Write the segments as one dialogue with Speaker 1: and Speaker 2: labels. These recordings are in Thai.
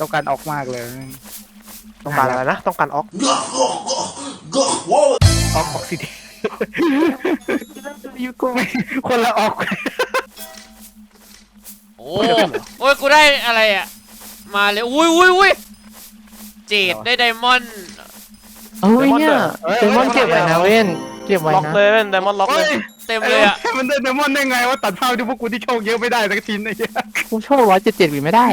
Speaker 1: ต้องการออกมากเลย
Speaker 2: ต้องการอะไรนะ ต้องการออก
Speaker 1: ออกออกซิเดนยูกูไม่คนละออก
Speaker 3: โอ้โอ้ยกูได้อะไรอะ มาเลย อุ้ยอุ้ยอุ้ยเจดได้ไดมอนด์
Speaker 4: เอ้ยเนี่ยเดมอนเก็บไว้นะเว้นเก็บไว้
Speaker 2: ล็อก
Speaker 4: นะ
Speaker 2: เลยเว้นไดมอนด์ล็อกเลย
Speaker 3: เต็มเลยอะ
Speaker 1: มันได้เดมอนได้ไงว่าตัดภาพที่พวกกูที่โชคเยอะไม่ได้สักทีไอ้เหี้ย
Speaker 4: กูโชว์ร้อยเจ็ดเจ็ดไม่ได้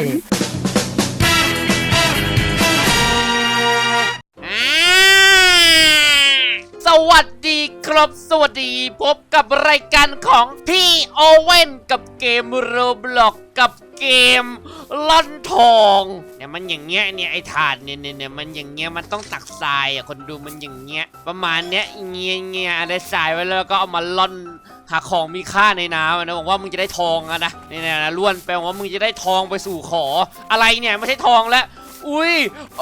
Speaker 3: วัสดีครับสวัสดีพบกับรายการของพี่โอเว่นกับเกมโรบล็อกกับเกมล่อนทองเนี่ยมันอย่างเงี้ยเนี่ยไอ้ถาดเนี่ยเนี่ยเนี่ยมันอย่างเงี้ยมันต้องตักทรายอะคนดูมันอย่างเงี้ยประมาณเนี้ยเงี้ยเงี้ยได้ทรายไว้แล้วก็เอามาล่อนหาของมีค่าในน้ำนะบอกว่ามึงจะได้ทองนะเนี่ยนะล้วนแปลว่ามึงจะได้ทองไปสู่ขออะไรเนี่ยไม่ใช่ทองแล้ว อุ้ย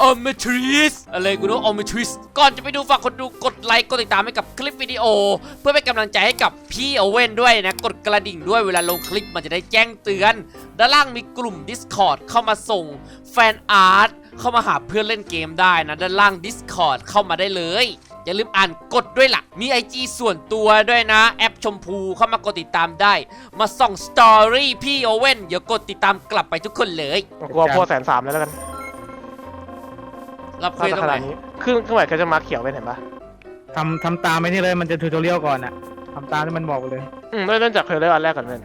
Speaker 3: ออมเมทริสอะไรกูรู้ออมเมทริสก่อนจะไปดูฝากคนดูกดไลค์กดติดตามให้กับคลิปวิดีโอ เพื่อเป็นกำลังใจให้กับพี่โอเว่นด้วยนะ กดกระดิ่งด้วยเวลาลงคลิปมันจะได้แจ้งเตือน ด้านล่างมีกลุ่ม Discord เข้ามาส่งแฟนอาร์ตเข้ามาหาเพื่อนเล่นเกมได้นะ ด้านล่าง Discord เข้ามาได้เลยอย่าลืมอ่านกดด้วยล่ะ มี IG ส่วนตัวด้วยนะ แอปชมพูเข้ามากดติดตามได้ มาส่องสตอรี่พี่โอเว่นอย่ากดติดตามกลับไปทุกคนเลย
Speaker 2: กูเอาพวกแสนสามแล้วกัน
Speaker 3: รับเฟ
Speaker 2: ถ้า
Speaker 3: ซ
Speaker 2: จะ
Speaker 3: ตร
Speaker 2: ข
Speaker 3: งไห
Speaker 2: นาด
Speaker 3: น
Speaker 2: นี้เครื่องเครื่องหมายก็จะมาเขียวเป็นเห็นปะ
Speaker 1: ทำทำตามไปนี่เลยมันจะทูตอเรียลก่อนอะทำตามที่มันบอกเลย
Speaker 2: อืมเริ่มจากเคยเล่นอันแรกก่อนเว้น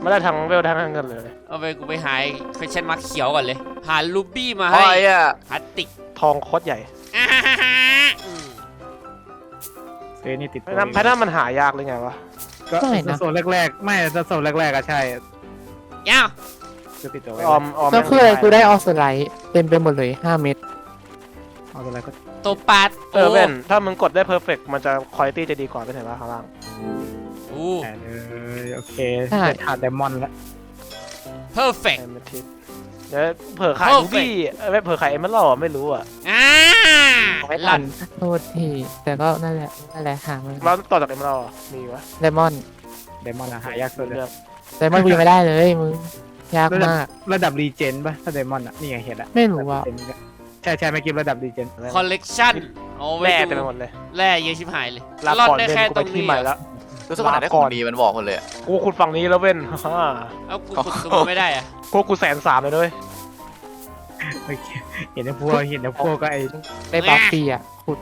Speaker 2: ไม่ได้ทั้งเวลทั้งเงินเลย
Speaker 3: เอาไปกูไปหาเฟชั่นมาร์คเขียวก่อนเลย หาลูบี้มา
Speaker 5: อะ
Speaker 3: ให้
Speaker 5: ไรอะ
Speaker 3: พลาสติก
Speaker 2: ทองโคตรใหญ่
Speaker 3: อ่าฮ่าฮ่าฮ่าอืม
Speaker 1: เฟซนี่ติด
Speaker 2: เพราะนั้นเพราะนั้นมันหายากเลยไงวะ
Speaker 1: ก็โซนแรกๆ ไม่ถ้าโซนแรกๆก็ใช่
Speaker 3: ยาว
Speaker 1: จะติดตัวไว้
Speaker 2: ออมออม
Speaker 4: ก็คืออะไรกูได้ออสไลท์เต็มไปหมดเลยห้าเม็ด
Speaker 1: เอาอะไรก็
Speaker 3: ตัวปาด
Speaker 2: เออเว้นถ้ามึงกดได้เพอร์เฟกมันจะคุณภาพจะดีกว่าเป็นเห็นปะข้างล่าง
Speaker 3: โอ้
Speaker 1: แอนเลยโอเคได้ถาดไดมอนด์แล้ว
Speaker 3: เพอร์เฟก
Speaker 2: เอเมทิสเดี๋ยวเผื่อขาย
Speaker 3: Perfect
Speaker 2: ลูบี้เอ้ยไม่เผื่อขายเอเมอรัลด์ไม่รู้อะ
Speaker 3: อ่า
Speaker 4: ไม่
Speaker 3: หลั
Speaker 4: ทั
Speaker 3: น
Speaker 4: นโทษทีแต่ก็นั่นแหละนั่นแหละหามา
Speaker 2: แล้วต่อจากเอเมอรัลด์มีวะ
Speaker 4: ไดมอนด์
Speaker 1: ไดมอนด์อะหายากสุดเลย
Speaker 2: เลือก
Speaker 4: ไดมอนด์กูยังไม่ได้เลยมึงยากมาก
Speaker 1: ระดับรีเจนป่ะถ้าไดมอนด์อะนี่ไงเห็นละ
Speaker 4: ไม่รู้ว่า
Speaker 1: ใช่ใช่ไม่กินระดับรีเจน
Speaker 3: คอลเลกชันเอาไว้
Speaker 2: แร่
Speaker 3: ดู
Speaker 2: เต็มไปหมดเลย
Speaker 3: แร่เยอะชิบหายเลย
Speaker 2: ลา
Speaker 3: ลอด
Speaker 2: ก่อน
Speaker 3: ได้
Speaker 2: เว้น
Speaker 3: แค่
Speaker 2: กู
Speaker 3: ตร
Speaker 2: ไป
Speaker 3: ง
Speaker 2: ที่
Speaker 3: นี้
Speaker 2: ใหม่
Speaker 3: เหรอ
Speaker 2: แล้ว
Speaker 5: รู้สึกว่าไหนได้ของดีมันบอกหมดเลยอะ
Speaker 2: กูขุดฝั่งนี้แล้วเว้นฮ่า
Speaker 3: เอากูกดตัวไม่ได้อะ
Speaker 2: พวกกูแสนสามเลยด้วย
Speaker 1: โอเคเห็นในพวกเห็นในพวกก็ไอ้
Speaker 4: ได้บัฟฟรีอะขุด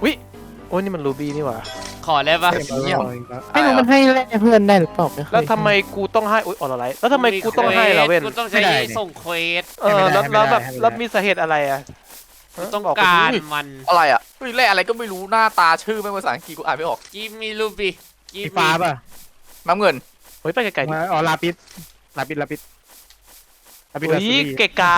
Speaker 2: โอ้ยนี่มันรูบี้นี่หว่า
Speaker 3: ขอได้ปะ
Speaker 4: ไม่รู้มันให้แลกเพื่อนได้หรือเปล่าไม่เคย
Speaker 2: แล้วทำไมกูต้องให้อุ้ยออร์ไลท์แล้วทำไมกูต้องให้ล่ะเว้น
Speaker 3: กูต้องใช้ส่งเควส
Speaker 2: เออแล้วแล้วแบบแล้วมีสาเหตุอะไรอะ
Speaker 3: กู ต้องการมัน
Speaker 5: อะไรอะเฮ้ยแร่อะไรก็ไม่รู้หน้าตาชื่อไม่งภาษาอังกฤษกูอ่านไม่ออก
Speaker 3: กิมมีลูบี้กิ
Speaker 1: สีฟ้าป่ะ
Speaker 5: น้ำเงิน
Speaker 2: เฮ้ยไปไกลๆดิ
Speaker 1: อ๋อลาปิดลาปิดลาปิดลาปิดลา
Speaker 2: เฮ้
Speaker 1: ปิ
Speaker 2: ย
Speaker 1: ด
Speaker 2: เกะกา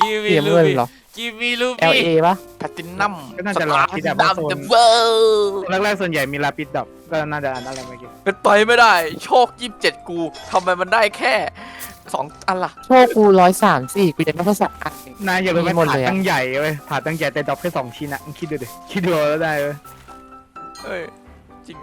Speaker 3: กิมมี
Speaker 4: เสีย
Speaker 3: ลู
Speaker 4: เงิน
Speaker 3: บี้
Speaker 4: เหรอ
Speaker 3: กิมมีลู
Speaker 4: L
Speaker 3: บี้
Speaker 4: A ปะ
Speaker 5: แพลตินัม
Speaker 1: ก็น่า
Speaker 5: ส
Speaker 1: จะ
Speaker 5: ตา
Speaker 1: ลา
Speaker 5: ร์
Speaker 1: ปิด
Speaker 5: ด
Speaker 1: แบบว่าโซำน
Speaker 5: เดเวอร์
Speaker 1: แรกๆส่วนใหญ่มีลาปิดดอกก็น่าจะอันอะไรเมื่อกี้
Speaker 5: เป็นไปไม่ได้ โชคยี่สิบเจ็ดกูทำไมมันได้แค่ สองอันล่ะ
Speaker 4: โชคกูร้อยสามสี่กูจะได้ภาษาอังกฤษ
Speaker 1: นายอย่าลืมไป
Speaker 4: มีหมด
Speaker 1: ถาด
Speaker 4: เลยอะ
Speaker 1: ตั้งใหญ่เว้ยถาดตั้งใหญ่แต่ดอกแค่สองชิ้นอะมึงคิดดูดิคิดดูแล้วได้เว้ย
Speaker 5: เอ้ยจริง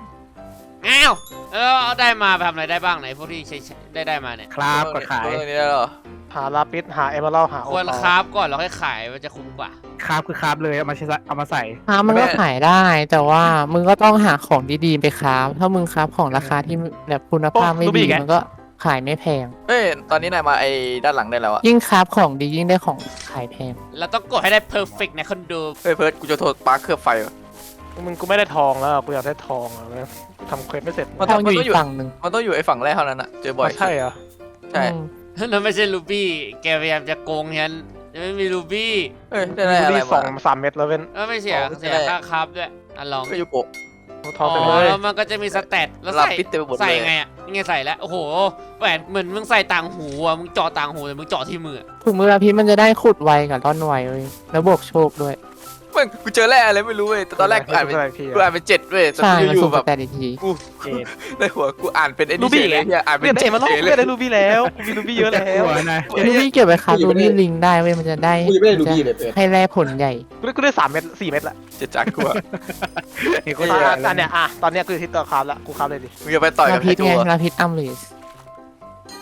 Speaker 3: อ้าว เออเอาได้มาไปทำอะไรได้บ้างไหนพวกที่ใช้ใช้ได้ได้มาเนี่ย
Speaker 1: ครับก็ขาย
Speaker 5: เรื่องนี้ได้เหรอ
Speaker 2: หาลาปิดหาเอเมอรัลหาโอ
Speaker 3: ควร
Speaker 2: ปอ
Speaker 3: คราฟก่อนแล้วค่อยขายมันจะคุ้มกว่า
Speaker 1: ครับคือครับเลยเอามาใช้เอามาใส่
Speaker 4: ค้ามันก็ขายได้ แต่ว่ามึงก็ต้องหาของดีๆไปค้าฟถ้ามึงค้าฟของราคาที่แบบคุณภาพไม่ดีมันก็ ขายไม่แพง
Speaker 5: เฮ้ยตอนนี้นายมาไอ้ด้านหลังได้แล้วอะ
Speaker 4: ยิ่งค้าฟของดียิ่งได้ของขายแพง
Speaker 3: เราต้องกดให้ได้เพอร์เฟกต์นะคนดู
Speaker 5: เฮ้ยเพิร์ดกูจะโทษปาร์คเคลือบไฟว่ะ
Speaker 2: มึงกูไม่ได้ทองแล้วกูอยากได้ทองอะแล้วกูทำเควสไม่เสร็จ
Speaker 5: มัน
Speaker 4: ท
Speaker 5: ต้
Speaker 4: อ
Speaker 5: องง
Speaker 4: อยู่
Speaker 5: มันต้องอยู่
Speaker 4: อีกฝั่งหนึ่ง
Speaker 5: มันต้องอยู่ไอ้ฝั่งแรกเท่านั้นอะเจอบ่อย
Speaker 2: ใช่เหรอ
Speaker 5: ใช่
Speaker 4: อืม
Speaker 3: นั่นไม่ใช่ลูบี้ แกพยายามจะโกงฉันยังไม่มีลูบี้
Speaker 5: เฮ้ยได้อะไร
Speaker 2: มีสอ
Speaker 5: วะ
Speaker 2: งสามเม็ดแล้วเว้น
Speaker 3: เออไม่เสีย
Speaker 5: อ๋อ
Speaker 3: เสีย
Speaker 5: ได้
Speaker 3: ค่าครับด้วยอะลอง
Speaker 5: ก็ยูโกะ
Speaker 2: ทอง
Speaker 3: อ๋
Speaker 2: เต็ม
Speaker 3: อ
Speaker 2: เลย
Speaker 3: แล้วมันก็จะมีสเตตแล้ว
Speaker 5: ลา
Speaker 3: ใส่
Speaker 5: ปิดเต็มไปหมดเลย
Speaker 3: ใส่ไงอะนี่ไงใส่แล้วโอ้โหแหวนเหมือนมึงใส่ต่างหูอะมึงเจาะต่างหูแต่มึงเจาะที่มือ
Speaker 4: ถุงมือพิษมันจะได้ขุดไวกับร่อนไวเว้ยแล้วบวกโชคด้วย
Speaker 5: เพิ่งกูเจอแร่อะไรไม่รู้เว้ยแต่ตอนแรกกูอ่านเป็น
Speaker 2: อะไรพี่
Speaker 5: กูอ่านเป็นเจ็ดเว้ยแต่
Speaker 4: ใช่
Speaker 5: กู
Speaker 4: มัน
Speaker 5: อยู่
Speaker 4: สุ่ม
Speaker 5: ๆแบ
Speaker 4: ส
Speaker 5: บ
Speaker 4: แตนอีกที
Speaker 1: เจด
Speaker 5: ในหัวกูอ่านเป็นไอ้
Speaker 2: รู
Speaker 5: นี่
Speaker 2: บี้
Speaker 5: เฉยเลยเฮียอ่าน
Speaker 2: เป
Speaker 5: เป็
Speaker 2: ลี่ย
Speaker 5: น
Speaker 2: นเอเมอรัล
Speaker 5: เฉย
Speaker 2: กู
Speaker 5: เล
Speaker 2: ไม่ได้
Speaker 5: ย
Speaker 2: รูบี้แล้วกูมีรูบี้เยอะแล้ว
Speaker 1: หัวนะ
Speaker 4: เดี๋ยวรูบี้เก็บไว้ค้ารูบี้ลิงได้เว้ยมันจะได้
Speaker 6: กูยังไม่ได้รูบี้เลยเปิด
Speaker 4: ให้แร่ผลใหญ่
Speaker 2: กูได้กูได้สามเม็ดสี่เม็ดละ
Speaker 5: จะจักกูอะ
Speaker 1: เห็น
Speaker 5: เฮ้
Speaker 1: ก็
Speaker 5: ย
Speaker 2: อะอันเนี้ยอะตอนเนี้ยคือทิศต่อคราฟละกูคราฟเลยดิ
Speaker 5: มึงจะไปต่อยกั
Speaker 4: ลา
Speaker 5: บ
Speaker 4: พิ
Speaker 5: ไอ้
Speaker 4: ษ
Speaker 5: โจ
Speaker 4: ไง
Speaker 5: อะ
Speaker 4: ลาพิษอัมเลส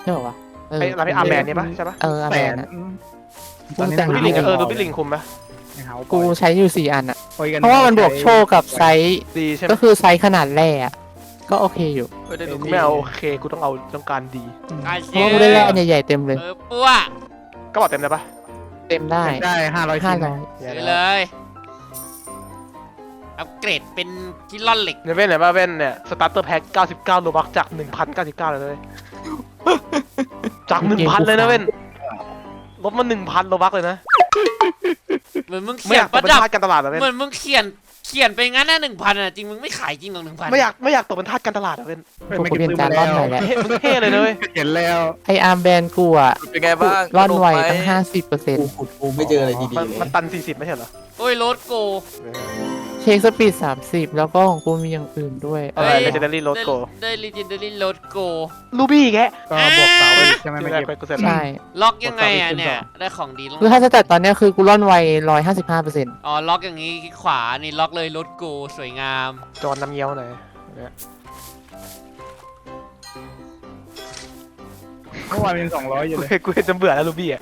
Speaker 4: ใช่ป่าวะเออ
Speaker 2: ไอ้เราไปอาร์แมนนี่ปะใช่ปะ
Speaker 4: เอออา
Speaker 1: แส
Speaker 4: แม
Speaker 1: น
Speaker 4: นอะ
Speaker 1: ตอนนี้
Speaker 4: แต่ง
Speaker 2: ดู
Speaker 1: หา
Speaker 2: บิลลิง
Speaker 1: โอ
Speaker 2: เออ
Speaker 1: ป
Speaker 2: ดู
Speaker 1: อ
Speaker 2: บิลลิงคุมปะ
Speaker 1: หาโอปอ
Speaker 4: กูใช้อยู่สี่อันอะ
Speaker 1: คุยกั
Speaker 4: เพราะว่ามันบวกโชคกับไซส์
Speaker 2: ดีใช่ไหม
Speaker 4: ก็คือไซส์ขนาดแร่อะก็โอเคอยู่
Speaker 5: ไม่ได้ดู
Speaker 2: กูไม่เอาโอเคกูต้องเอาต้องการดี
Speaker 3: การ
Speaker 4: เพ
Speaker 3: เชื่
Speaker 4: ราะว่ากูได้แร่ใหญ่ๆเต็มเลย
Speaker 3: เออปัว
Speaker 2: ก็บอกเต็มเลยปะ
Speaker 4: เต็มได้
Speaker 1: ได้ห้าร้อย
Speaker 4: ห้า
Speaker 1: ชิ้น
Speaker 4: ร้อย
Speaker 3: ซื้อเลย อัปเกรดเป็นกิลอนเหล็ก
Speaker 2: เนี่ยเว้นไหนป่ะเว้นเนี่ยสตาร์เตอร์แพ็ค99โลบักจาก 1,099เลยเลยจาก 1,000 เลยนะเว้นลดมา 1,000โลบักเลยนะ
Speaker 3: เหมือนมึง
Speaker 2: ไม่
Speaker 3: เขี
Speaker 2: อยยานกต
Speaker 3: ป
Speaker 2: ก
Speaker 3: ระ
Speaker 2: เป็น
Speaker 3: ดับ
Speaker 2: ทาสการตลาดอะเว้น
Speaker 3: เหมือนมึงเขียนเขียนไปงั้นนะหนึ่งพันอะจริงมึงไม่ขายจริงหรอกหนึ่งพัน
Speaker 2: ไม่อยากไม่อยากตกเป็นทาสการตลาดอะเว้น
Speaker 4: กูเปลี่ยนจานร่อนใหม่แล้ว
Speaker 2: เฮ้มึงเท่เลยนะเว้ย
Speaker 1: เห็นแล้ว
Speaker 4: ไออาร์มแบนกูอะ
Speaker 5: เป็นไงบ้าง
Speaker 4: ร่อนไว
Speaker 5: สกม
Speaker 4: ตั้งห้าสิบเปอร์เซ็น
Speaker 6: กู
Speaker 4: ต์
Speaker 6: ขุดกูไม่เจออะไรดี
Speaker 2: มัน
Speaker 6: ๆเล
Speaker 2: มัน
Speaker 6: ย
Speaker 2: ตัน40ไม่ใช่เหรอ
Speaker 3: โอ้ยรถโก
Speaker 4: เช็คสปีดสามสิบแล้วก็ของกูมีอย่างอื่นด้วย
Speaker 2: อะไร
Speaker 3: เฮ้ย
Speaker 2: Legendary Road Go
Speaker 3: ได้ลีเจนเดอรี่รถโก
Speaker 2: ลูบี้แก
Speaker 1: ก็บวกเสาอีกใช่ไหม
Speaker 2: ไม่
Speaker 1: ไม่
Speaker 2: ได้
Speaker 1: เก็บ
Speaker 2: กูเสร็จ
Speaker 4: ใช่
Speaker 3: ล็อกยังไงอะเนี่ย ได้ของดีลง
Speaker 4: คือถ้าจะตัดตอนเนี้ยคือกูร่อนไวร้อยห้าสิบห้าเปอร์เซ็นต์
Speaker 3: อ๋อ ล็อกอย่างงี้ขวา นี่ล็อกเลยรถโกสวยงาม
Speaker 2: จอนน้ำเงี้ยวหน่อยเนี่ย
Speaker 1: เมื่อวานเป็นสองร้อยอยู่
Speaker 2: กู
Speaker 1: เลย
Speaker 2: เห็นกูเห็นจนเบื่อแล้วลูบี้อะ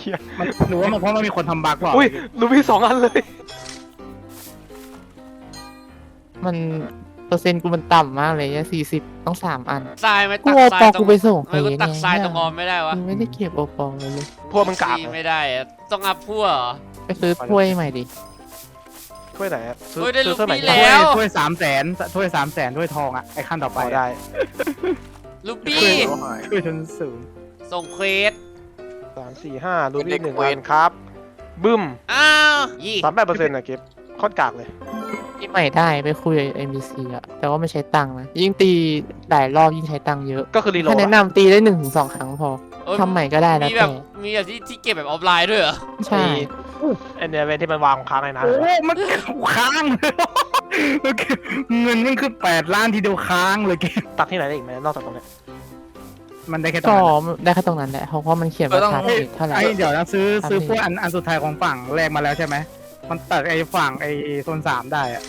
Speaker 2: เหี้ย
Speaker 1: มันหรือว่ามันเพราะมันมีคนทำบั๊กเปล่า
Speaker 2: อุ้ยลูบี้สองอันเลย
Speaker 4: มันเปอร์เซ็นต์กูมันต่ำมากเลยเนี่ยสี่สิบต้องสามอัน
Speaker 3: ทรายไหม่
Speaker 4: กู
Speaker 3: ตัก
Speaker 4: เอา
Speaker 3: ทราย
Speaker 4: ปอ
Speaker 3: ตร
Speaker 4: กู
Speaker 3: ง
Speaker 4: ไปส่ง
Speaker 3: ทำไมกูตักทรายตรงออม
Speaker 4: ไไม่
Speaker 3: ได้วะ
Speaker 4: กูไม่ได้เก็บโอปอเลย
Speaker 2: พวกมึงกาก
Speaker 3: จี้
Speaker 2: เหรอ
Speaker 3: ไม่ได้อะต้องอัพพั่วเหรอ
Speaker 4: ไปซื้อถ้วยใหม่ดิ
Speaker 2: ถ้วยไหนอะซื้อ
Speaker 3: เฮ้ยได้
Speaker 2: ซื้อเสื้อใหม่
Speaker 3: ลูบี้
Speaker 2: ได้
Speaker 3: แล้ว
Speaker 1: ถ้วยสามแสนถ้วยสามแสนถ้วยทองอะไอ้ขั้นต่อไป
Speaker 2: ไปได้
Speaker 3: ลูบี้
Speaker 1: ถ้วยชนศูนย์
Speaker 3: ส่งเควส
Speaker 2: สามสี่ห้าลูบี้หนึ่งอันครับ บึ้ม
Speaker 3: อ้าวยี่
Speaker 2: สามแปดเปอร์เซ็นต์นะเก็บโคตรกากเลย
Speaker 4: ที่ใหม่ได้ไปคุยกับ MBC อะแต่ว่าไม่ใช้ตังค์นะ ยิ่งตีหลายรอบยิ่งใช้ตังค์เยอะ
Speaker 2: ก็คือรีโหล
Speaker 4: ถ้า
Speaker 2: ด
Speaker 4: แนะ
Speaker 2: อะ
Speaker 4: นำตีได้หนึ่งถึงสองครั้งพอ
Speaker 3: เอ้ย
Speaker 4: ทำใหม่ก็ได้แล้ว
Speaker 3: มีแบ
Speaker 4: แต่
Speaker 3: บมีแบบที่ที่เก็บแบบออฟไลน์ด้วยเหรอ
Speaker 4: ใช่
Speaker 2: ไอเนี่ยเวนที่มันวางค้างในน้ำ
Speaker 1: โอ้ มันค้าง เงินมันคือแปดล้านทีเดียวค้างเลยเกม
Speaker 2: ตักที่ไหนได้อีกไหมนอกจากตรงเนี้ย
Speaker 1: มันได้แค่ตร
Speaker 4: ก็
Speaker 1: งนั้น
Speaker 4: ได้แค่ตรงนั้นแหละเพราะว่ามันเขียนว่าชาร์จเท่าไหร่
Speaker 1: ไอ้เดี๋ยวนะซื้อ
Speaker 4: ทำ
Speaker 1: ซื้อ
Speaker 4: นี่
Speaker 1: พวกอันอันสุดท้ายของฝั่งแรกมาแล้วใช่ไหม มันตัดไอ้ฝั่งไอ้โซนสามได้อะ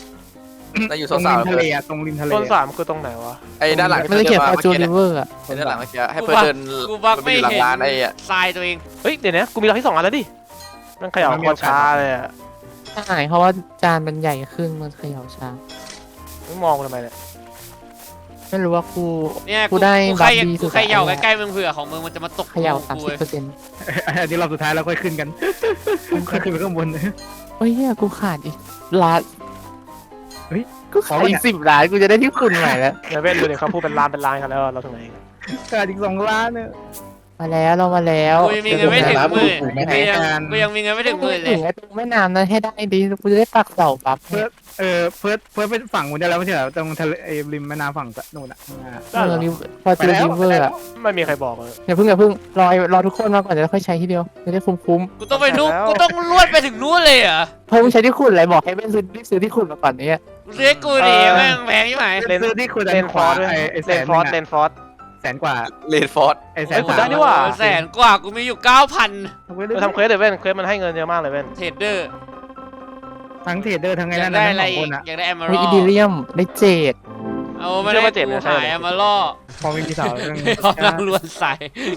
Speaker 5: แต่อยู่
Speaker 1: ตรง
Speaker 5: สา
Speaker 1: ริ
Speaker 5: ว
Speaker 1: ม
Speaker 5: ๆ
Speaker 1: ทะเล
Speaker 5: เลย
Speaker 1: อะตรงริมทะเล
Speaker 2: ต้น
Speaker 1: อะ
Speaker 2: สามคือตรงไหนวะ
Speaker 5: ไอ้ด้านหลัง
Speaker 4: มันจะเขียน
Speaker 5: มา
Speaker 4: ฟอร์จู
Speaker 5: เมื่อกี้
Speaker 4: ริ
Speaker 5: เนี่ย
Speaker 4: เวอร์อะ
Speaker 5: ไอ้ด้านหลังเมื่อกี้ให้เพื่อนเดิน
Speaker 3: กูบักไม่
Speaker 5: อยู่หลัง
Speaker 3: เห็น
Speaker 5: ร้านไอ้อะ
Speaker 3: ทรายตัวเอง
Speaker 2: เฮ้ยเดี๋ยวนะกูมีเราที่สองอันแล้วดิมันเขย่าโคตรช้าเลยอะ
Speaker 4: ใช่เพราะว่าจานมันใหญ่ขึ้นมันเขย่าช้า
Speaker 2: มึงมองกูทำไมเนี่ย
Speaker 4: ไม่รู้ว่ากู
Speaker 3: เนี่ย
Speaker 4: กูได้
Speaker 3: กูใคร
Speaker 4: บัฟดีสุ
Speaker 3: กู
Speaker 4: ด
Speaker 3: ใครเหยา
Speaker 4: แล้ว
Speaker 3: ใกล้ๆมึงเผื่อของมึงมันจะมาตก
Speaker 4: เขย่าสาม
Speaker 3: กู
Speaker 4: สิบ
Speaker 3: เว้ย
Speaker 4: เปอร์เซ็นต์
Speaker 1: อันนี้รอบสุดท้ายแล้วค่อยขึ้นกัน ค่อยขึ้นไปข้างบน
Speaker 4: เฮ้ยเนี่ยกูขาดอีกล้าน
Speaker 1: เฮ้ย
Speaker 4: กูขาดอีกสิบล้านกูจะได้ที่คุณใหม่แล้ว
Speaker 2: เดี๋ยวเว้นดูดิเขาพูดเป็นล้านเป็นล้านกันแล้วเราถึงไหนกัน
Speaker 1: ขาดอีกสองล้านเนี่ย
Speaker 4: มาแล้วเรามาแล้ว
Speaker 3: กูยังมีเงินไม่ถึงหมื่น
Speaker 6: ไม่
Speaker 3: กู
Speaker 6: ให้
Speaker 3: ยัง
Speaker 1: การ
Speaker 3: กูยังมีเงินไม่ถึงหมื่นเล
Speaker 4: ถึ
Speaker 3: ย
Speaker 4: งไอ้ตรงแม่น้ำนั้นให้ได้ดีกูจะได้ปักเสาปั๊บ
Speaker 1: เพื่อเออเพื่อเพื่อไปฝั่งนู้นได้แล้วไม่ใช่เหรอตรงทะเลไอ้ริมแม่น้ำฝั่งนู่นอะข้างหน้า
Speaker 4: เออริวพอเจอริเวอร์อะ
Speaker 2: ไม่มีใครบอกเลย
Speaker 4: อย่าเพิ่งอย่าเพิ่งรอรอทุกคนมาก่อนจะค่อยใช้ทีเดียวจะได้คุ้มคุ้ม
Speaker 3: กูต้องไปนู่น
Speaker 2: แล้ว
Speaker 3: กูต้องลวดไปถึงนู่นเลยเหรอ
Speaker 4: ๆเพราะมึงใช้ที่คุณอะไรบอกให้เป็นซื้อรีบซื้อที่คุณมาก่อนเนี่ย
Speaker 3: เรียกกูดิแม่งแพงที่ไหน
Speaker 2: เลน
Speaker 1: ซื้อที่คุณ
Speaker 2: เล
Speaker 1: อั
Speaker 2: น
Speaker 1: น
Speaker 2: ฟ
Speaker 1: ข
Speaker 2: อ
Speaker 1: วา
Speaker 2: ร์ด้วย
Speaker 1: ไอ้ไอ้แส
Speaker 2: เลน
Speaker 1: น
Speaker 2: ฟอร์
Speaker 1: นึ
Speaker 2: เล
Speaker 1: ง
Speaker 2: นฟอร์
Speaker 1: แสนกว่า
Speaker 5: เลนฟอร์ด
Speaker 1: ไอ้แส
Speaker 2: เอ้
Speaker 1: น
Speaker 2: ยผม
Speaker 1: สา
Speaker 2: ได้
Speaker 1: ม
Speaker 2: นี่หว่า
Speaker 3: แสนกว่ากูมีอยู่เก้าพัน
Speaker 2: เราทำเควสเดี๋ยวเว้นเควสมันให้เงินเยอะมากเลยเว้น
Speaker 3: เทรดเดอร์
Speaker 1: ทั้งเทรดเดอร์ทั้งไง
Speaker 3: อยา
Speaker 1: นั่
Speaker 3: ก
Speaker 1: น
Speaker 3: ได้
Speaker 1: นะ
Speaker 3: อะไร
Speaker 1: ทั้งสอง
Speaker 3: อี
Speaker 1: ค
Speaker 3: ก
Speaker 1: นอะ
Speaker 3: อยากได้แอมเบอ
Speaker 4: มี
Speaker 3: ร์
Speaker 4: อิดิเลียมได้เจด
Speaker 3: เอามาได้กูหายแอมเบอร์
Speaker 1: พอไม่มีเสาเรื่อง
Speaker 3: เขานั่งล้วนใส่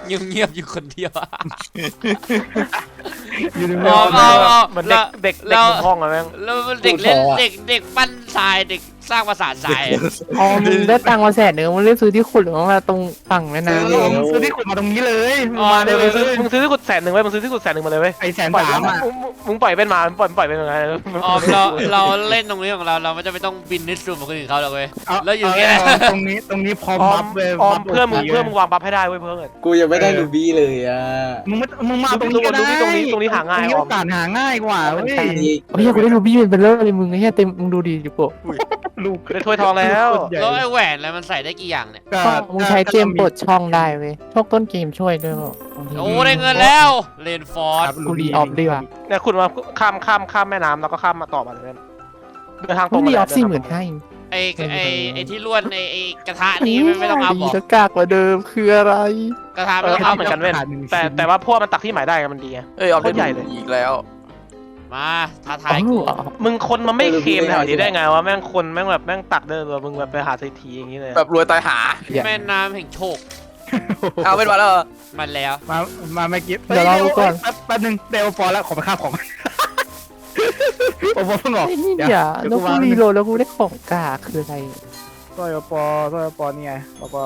Speaker 3: เงียบๆอยู่คนเดียว
Speaker 1: อยู่ใน
Speaker 3: อ๋
Speaker 1: เมื
Speaker 3: อ
Speaker 1: อง
Speaker 3: เอาเอา
Speaker 2: เหมือนเด็กเด็ก
Speaker 3: แล้
Speaker 2: เด็ก
Speaker 3: ว
Speaker 2: มุมห้องอะแม่ง
Speaker 3: แล้วเด็กเล่นเด็กเด็กปั้นทรายเด็ก สร้างปราสาททรายอะ
Speaker 4: อ๋อมึงได้ตังค์มาแสนหนึ่งมึงรีบซื้อที่คุณหรือว่ามาตรงฝั่งแม่น้ำ
Speaker 1: เออมึงซื้อที่ขุดมาตรงนี้เลย
Speaker 3: อ๋อ
Speaker 1: มา
Speaker 2: เดี๋
Speaker 1: ได้
Speaker 2: ยว
Speaker 1: เล
Speaker 2: มึงซื้อยมึงซื้อที่กุดแสนหนึ่งไว้มึงซื้อที่กุดแสนหนึ่งมาเลยเว้ย
Speaker 1: ไอ้แสน
Speaker 2: ปล่อย
Speaker 1: สามอะ
Speaker 2: มึงมึงมึงปล่อยเป็นมามึงปล่อยปล่อยเป็นยังไง
Speaker 3: อ๋อเราเราเล่นตรงนี้ของเราเราไม่จำเป็นต้องบินนิสซูมกับคนอื่นเขาหรอกเว้ย
Speaker 1: เอา
Speaker 3: แล้วอยู่
Speaker 1: เอา
Speaker 3: เงี้ย
Speaker 1: เอาตรงนี้ตรงนี้พร้อม
Speaker 2: ออ
Speaker 1: บั
Speaker 2: ม
Speaker 1: ฟเลย
Speaker 2: ออม
Speaker 1: บัฟ
Speaker 2: เพื่อมึง
Speaker 1: โค
Speaker 2: เพื่อมึงวางบัฟให้ได้เว้ยเพื่อน
Speaker 6: กูยังไม่ได้รูบี้เลยอะ
Speaker 1: มึงไม่มึงมาตรงนี้ก็ได้
Speaker 2: ตรงนี้ตรงนี้หาง่าย
Speaker 1: ตรงนี้
Speaker 2: ออ
Speaker 1: โอ
Speaker 2: ม
Speaker 1: กาสหาง่ายกว่าเว้ย
Speaker 6: นี่
Speaker 4: โอ้ยกูได้รูบี้เป็นเลิศเลยมึงไอ้เหี้ยเต็มมึงดูดีอยู่โปะ
Speaker 1: ลูก
Speaker 2: ได้ถ้วยทองแล้ว
Speaker 1: ใหญ่
Speaker 3: แล้วไอ้แหวนอะไรมันใส่ได้กี่อย่างเนี่ย
Speaker 1: ก็
Speaker 4: ก็มึงใช้เจมส์ปลดช่องได้เว้ยโชคต้นเกมช่วยด้วยบอกบางที
Speaker 3: โอ้ได้เงินแล้วเลนฟอร์ด
Speaker 1: ครับ
Speaker 4: กูรีออฟดีกว่า
Speaker 2: เนี่ยคุณมาข้ามข้ามข้ามแม่น้ำแล้วก็ข้ามมาต่อมาเลยเว้ยเดินทางตร
Speaker 4: มึ
Speaker 2: ง
Speaker 4: ง
Speaker 2: มา
Speaker 4: รี
Speaker 2: เลย
Speaker 4: ออฟ
Speaker 2: เดิน
Speaker 4: สี่
Speaker 2: ทาง
Speaker 4: ห
Speaker 2: ตร
Speaker 4: มื่
Speaker 2: ง
Speaker 4: น
Speaker 2: มา
Speaker 4: ห้า
Speaker 3: ไอ้ไอ้ไอ้ที่ล้วนไอ้ไอ้กระทะนี้ไม่ไม่ต้องเอา
Speaker 4: ดี
Speaker 3: บอก
Speaker 4: ก็กากกว่าเดิมคืออะไร
Speaker 3: กระทะ
Speaker 2: เอ
Speaker 3: ไม่
Speaker 2: อ
Speaker 3: ต้อง
Speaker 2: ข้า
Speaker 3: เอา
Speaker 2: มเหมือนกันเว้ย
Speaker 1: ขาดหนึ่ง
Speaker 2: แต่
Speaker 1: ชิ้น
Speaker 2: แต่ว่าพวกมันตักที่หมายได้มันดีไง
Speaker 5: เอ้ยออมได้
Speaker 2: โคตรใหญ่เลย
Speaker 5: อีกแล้ว
Speaker 3: มาท้าทา
Speaker 4: อ๋
Speaker 3: ยกู
Speaker 4: อ
Speaker 2: มึงคนมันไม่เคลมแถวนี้ได้ไงวะแม่งคนแม่งแบบแม่งตักเดินแบบมึงแบบไปหาเศรษฐีอย่างนี้เลย
Speaker 5: แบบรวยตายหา
Speaker 3: แม่น้ำแห่งโชค
Speaker 5: เอาเป็นมาแล้วเหรอ
Speaker 3: มันแล้ว
Speaker 1: มามาไม่อกี้
Speaker 4: เดี๋ยวเราดูก่อน
Speaker 1: แป๊บแป๊บนึงเดวปอแล้วขอไปฆ่าของโอ้โหเพิ่งออก
Speaker 4: ไอ้นี่
Speaker 1: เดี๋ยว
Speaker 4: อย่า
Speaker 1: เดี๋ยว
Speaker 4: แล้ว
Speaker 1: กู
Speaker 4: กู
Speaker 1: วาง
Speaker 4: รีโหลดแล้วกูได้ของกากคืออะไร
Speaker 1: ซอยปอซอยปอนี่ไงปอปอ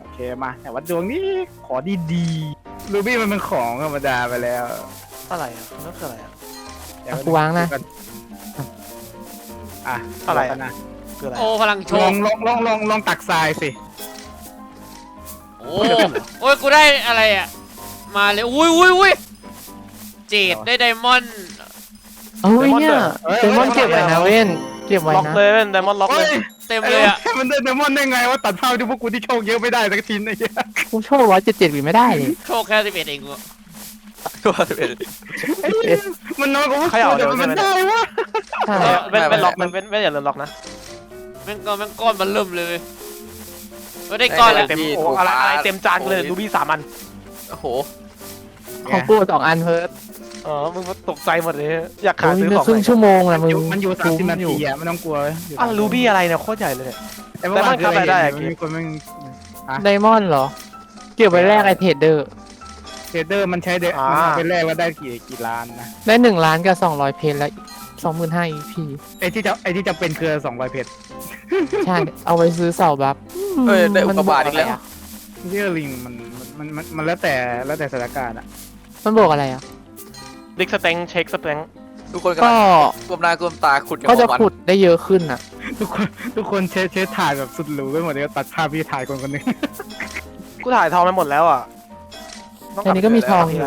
Speaker 1: โอเคมาแต่ว่าดวงนี้ขอดีดีรูบี้มันเป็นของธรรมดาไปแล้ว
Speaker 2: อะไรอะนั่นคืออะไรอะ
Speaker 1: เดี๋ย
Speaker 4: อะกูวางนะ
Speaker 1: อะ
Speaker 2: อะไร
Speaker 1: กั
Speaker 2: อะ
Speaker 1: นนะ
Speaker 2: คืออะไร
Speaker 3: โอ้พลังโช
Speaker 1: ลอ
Speaker 3: ค
Speaker 1: งลองลองลองลองตักทรายสิ
Speaker 3: โอ้โอ้ยกูได้อะไรอะ มาเลยอุ้ยอุ้ยอุ้ยเจดได้ไดมอนด์
Speaker 4: เอ้ยเนี่ยเดมอนเก็บไว้นะเว้นเก็บไว้
Speaker 2: ล็อก
Speaker 4: นะ
Speaker 2: เลยเป็นไดมอนด์ล็อกเลย
Speaker 3: เต็มเลยอะ
Speaker 1: ไมันได้เดมอนได้ไงว่าตัดภาพที่พวกกูที่โชคเยอะไม่ได้สักทีไอ้เหี้ย
Speaker 4: กูโชว์ร้อยเจ็ดเจ็ดวิไม่ได้เลย
Speaker 3: โชคแค่สิบเอ็ดเองกู
Speaker 5: ตัวเป็น
Speaker 1: ไอ้เหี้ยมันน้อยกว่าพวกกูแต่มันได้วะ
Speaker 4: ใช่
Speaker 2: เออเป็นเป็นล็อกมันเป็นไม่อย่าลืมล็อกนะ
Speaker 3: แม่งก้อนแม่งก้อนมันเริ่มเลยไม่ได้ก้อนแล้ว
Speaker 2: เต็มโอ้อะไรอะไรเต็มจานกูเลยรูบี้สามอัน
Speaker 5: โอ้โห
Speaker 4: ของกูสองอันเพิร์ด
Speaker 2: เออมึงตกใจหมดเลย อยากขา
Speaker 4: โอ้
Speaker 2: ย
Speaker 4: ย
Speaker 2: ซื้อ
Speaker 4: เหลื
Speaker 2: ข
Speaker 4: อ
Speaker 2: อง
Speaker 4: ครึ่งชั่วโมงละมึง
Speaker 1: มันอยู่สามสิบนา
Speaker 4: อยู่
Speaker 1: ทีอะไม่ต้องกลัวอยู่
Speaker 2: อะรูบี้อะไรเนี่ยโคตรใหญ่เลยเนี่ย
Speaker 1: แต่ว่า
Speaker 2: แต่มันทำอะไรได้อะ
Speaker 1: มันมีคนแม่ง
Speaker 4: ไดมอนด์เหรอ เก็บไว้แลกไอเทรดเดอร์
Speaker 1: เทรดเดอร์มันใช้เดมันเอาไปแลกว่าได้กี่กี่ล้านนะ
Speaker 4: ได้หนึ่งล้านกับสองร้อยเพนแล้วสองหมื่นห้าอีพี
Speaker 1: ไอ้ที่จะไอ้ที่จะเป็นคือสองร้อยเพชร
Speaker 4: ใช่ เอาไว้ซื้อเสาบัฟ
Speaker 5: เอ้ยได้อุกกาบาตอีกแล้ว
Speaker 1: เยอร์ลิงมันมันมันมันแล้วแต่แล้วแต่สถานการณ์อะ
Speaker 4: มันบอกอะไรอะ
Speaker 2: ดิกสเต็งเช็คสเต็ง
Speaker 5: ทุกคนกำ
Speaker 4: ก็
Speaker 5: ลังกลมหน้ากลมตาขุดกัน
Speaker 4: ก็จะ
Speaker 5: วัน
Speaker 4: ขุดได้เยอะขึ้นอะ
Speaker 1: ทุกคนทุกคนเชสเชสถ่ายแบบสุดหรูไปหมดเลยตัดภาพพี่ถ่ายคนคนหนึง
Speaker 2: กูถ่ายทองไปหมดแล้วอะ
Speaker 4: อันนี้ก็มีทองอยู่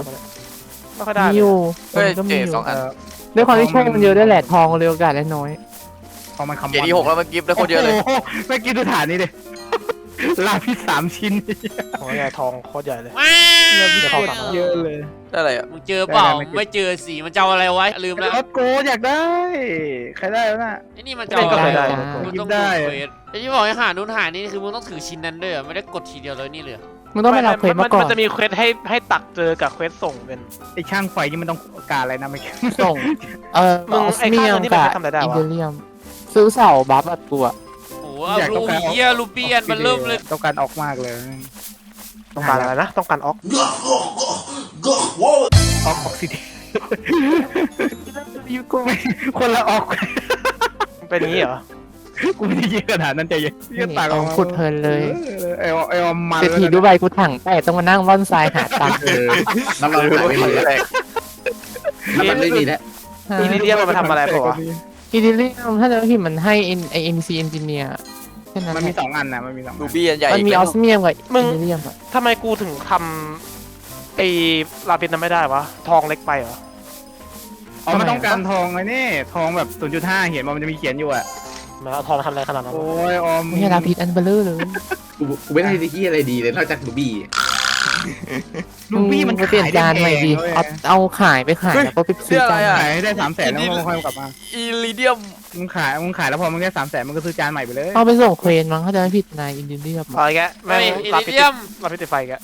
Speaker 2: ไม่ค่อยได้
Speaker 4: มี
Speaker 2: เล
Speaker 4: อยยู่
Speaker 5: เฮ้ย
Speaker 4: ก็
Speaker 5: เจ
Speaker 4: มี
Speaker 5: ด
Speaker 4: อยู่
Speaker 5: สองอัน
Speaker 4: ด้วยความที่โชคมันเยอะด้วยแหละทองเลยโอกาสได้น้อย
Speaker 1: พอมันคำ
Speaker 5: เจดีหกแล้วมันกิฟต์ได้คนเยอะเลย
Speaker 1: โโหไม่อกินดูฐานนี้ดิลาพิษสามชิ้น
Speaker 2: โอ้ยทองโคตรใหญ่เลย
Speaker 3: ว้า
Speaker 2: เริ่มมีแต่ของ
Speaker 3: ว
Speaker 2: สามอัน
Speaker 1: เยอะเลย
Speaker 5: ได้อะไรอะ
Speaker 3: มึงเจอเปล่า
Speaker 1: ได้ได้ไม่เจอ
Speaker 3: ไม่เจอสีมันจะเอาอะไรไว้ลืมแล้ว
Speaker 1: รถโกอยากได้ ใครได้แล้วน่ะ
Speaker 3: ไอ้นี่มันจะเอา
Speaker 2: ก็
Speaker 3: อะ
Speaker 2: เค
Speaker 3: ไร
Speaker 2: ยได้
Speaker 4: จ้า
Speaker 3: มันต้อง
Speaker 1: ได้
Speaker 3: ดูเควสไอ้ที่บอกให้หานู่นหานี่คือมึงต้องถือชิ้นนั้นด้วยเหรอไม่ได้กดทีเดียวเลยนี่เลยเหรอ
Speaker 4: มึงต้องไปรับเควสมาก่อ
Speaker 2: มันนจะมีเควสให้ให้ตักเจอกับเควสส่งเป็น
Speaker 1: ไอช่างไฟนี่มันต้องการอะไรนะไม่
Speaker 4: ส่ง เออ
Speaker 2: มึง
Speaker 4: ออส
Speaker 2: ไอ้
Speaker 4: เมี
Speaker 2: ข้าง
Speaker 4: ย
Speaker 2: นึ
Speaker 4: ม
Speaker 2: งที่มัน
Speaker 4: กับ
Speaker 2: ทำอะไรได้
Speaker 4: อิน
Speaker 2: วะ
Speaker 4: เดเรียม ซื้อเสาบัฟอัดตัว
Speaker 3: โอ้โหเอารูเฮียรูเปียนมันเริ่มเลย
Speaker 1: ต้องการออกมากเลย
Speaker 2: ต้องการอะไรนะ ต้องการออก
Speaker 1: ออกออกซิเดนยูกูไม่คนละออก
Speaker 2: มันเป็นอย่างนี้เหรอ
Speaker 1: กูไม่ได้เยอะขนาดนั้นใจเย็นพี่ก็ต่างออกมา
Speaker 4: ขุดเพลินเลย
Speaker 1: ออไอออมไอออมมัน
Speaker 4: เศรษฐีดูใบกูถังแต่ต้องมานั่งว่อนทรายหาตังค์
Speaker 6: เออน้ำมันหายไปหมดแล้ว
Speaker 5: แตก
Speaker 6: น้ำมันไม่มีแล้ว
Speaker 2: อีลิเดียมมันมาทำอะไรเปล่าวะ
Speaker 4: อินเดเรียมถ้าจะไม่ผิดมันให้เอ็นไอเอ็นซีเอนจิเนียร์แค่นั้น
Speaker 1: มัน
Speaker 4: แห
Speaker 1: มี
Speaker 4: ละ
Speaker 1: สองอันนะมันมีสองอั
Speaker 5: รู
Speaker 1: น
Speaker 5: บี้อันใหญ่
Speaker 4: มันมีออสเมียมกับ
Speaker 2: มึง
Speaker 4: อินเดเรียมอะ
Speaker 2: ทำไมกูถึงทำไอ้ลาปินนั้นไม่ได้วะ ทองเล็กไปเหรอ
Speaker 1: อ๋อมันต้องการทองไอ้นี่ ทองแบบ 0.5 เห็นว่ามันจะมีเขียนอยู่อะ
Speaker 2: มันเอาทองทำอะไรขนาดนั้น
Speaker 1: โอ้
Speaker 2: วะ
Speaker 1: ยออม
Speaker 4: ไม่ใช่ลาพิษอันเบลเลอร์เลย
Speaker 6: กูกูไม่ได้ที่อะไรดีเลยนอกจากรูบี้
Speaker 1: ลูบี้มัน
Speaker 4: งไปเปลี่ยนจานใหม่ดิ
Speaker 1: เอา
Speaker 4: เอาเอาขายไปขายแล้วก็ไปซื้อจานใหม่
Speaker 1: ขายให้ได้สามแสนแล้วมึงค่อยกลับมา
Speaker 5: อีลิเดียม
Speaker 1: มึงขายมึงขายแล้วพอมึงได้สามแสนมึงก็ซื้อจานใหม่ไปเลย
Speaker 4: เอาไปส่งเควนมั้งเขาใจะไม่ผิดนายอินเดียม
Speaker 2: เอาอีกแกะแม่
Speaker 3: เฮ้
Speaker 2: ง
Speaker 3: ยอิ
Speaker 2: ลา
Speaker 3: ลิ
Speaker 2: ปิด
Speaker 3: เดียม
Speaker 2: ลาปิดติดไฟอีกแกะ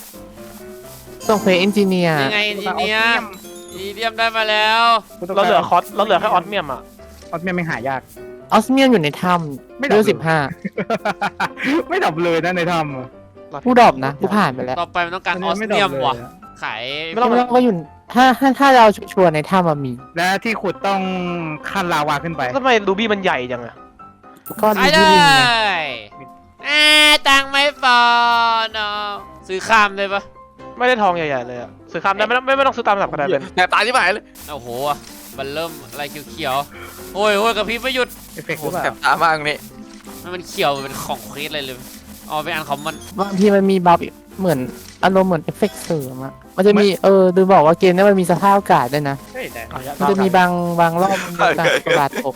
Speaker 4: ส่งเควนเอนจิเนียร์
Speaker 3: ยังไงอินจิเนียร์อิลิเดียมได้มาแล้ว
Speaker 2: เราเหลือคอสเราเหลือแค่ออสเมียมอะ
Speaker 1: ออสเมียไม่หายาก
Speaker 4: ออสเมียมอยู่ในถ้
Speaker 1: ไม่ำดับ
Speaker 4: เรื
Speaker 1: เลย
Speaker 4: สิบห้า
Speaker 1: ไม่ดับเลยนะในถ้ำอะ
Speaker 4: กูดรอปนะกูผ่านไปแล้ว
Speaker 3: ต่อไปมันต้องการออส
Speaker 1: ไม่
Speaker 3: เมีย
Speaker 1: ดั
Speaker 3: ม
Speaker 1: บเลย
Speaker 3: ว่ะ
Speaker 1: อะ
Speaker 3: ขาย
Speaker 2: ไม่ต้อง
Speaker 4: แล้วก็อยู่ถ้าถ้าถ้าเราชัวร์ๆในถ้ำมันมี
Speaker 1: และที่ขุดต้องขั้นลาวาขึ้นไป
Speaker 2: ทำไมรูบี้มันใหญ่จังอะ
Speaker 4: ก็
Speaker 3: ขาย
Speaker 4: ดี
Speaker 3: เล
Speaker 4: ที่ลิงไง
Speaker 3: ยอ่าตังค์ไม่พอเนาะซื้อข้ามได้ปะ
Speaker 2: ไม่ได้ทองใหญ่ๆเลยอะซื้อคำได้ไม่ต้องไม่ไม่ต้องซื้อตามหลักก็ได้เป็น
Speaker 5: แตกตายที่หายเลย
Speaker 3: โอ้โหมันเริ่มอะไรเขียวๆ โอ้ยโอ้ยกระพริบไม่หยุด
Speaker 1: เอฟเฟกต์
Speaker 5: โอ้
Speaker 1: หรือเป
Speaker 5: แส
Speaker 1: ล่า
Speaker 5: บตามากนี่
Speaker 3: มันเป็นเขียวมันเป็นของเควสอะไรเลยอ๋อเป็นอันของมัน
Speaker 4: บางทีมันมีบัฟเหมือนอารมณ์เหมือนเอฟเฟกต์เสริมอะมันจะมีเออดูบอกว่าเกมเนี้มันมีสภาพอากาศด้วยนะ
Speaker 1: เฮ้ยแต่
Speaker 4: มันจะมีบางบางรอบมันจะกระบาดตก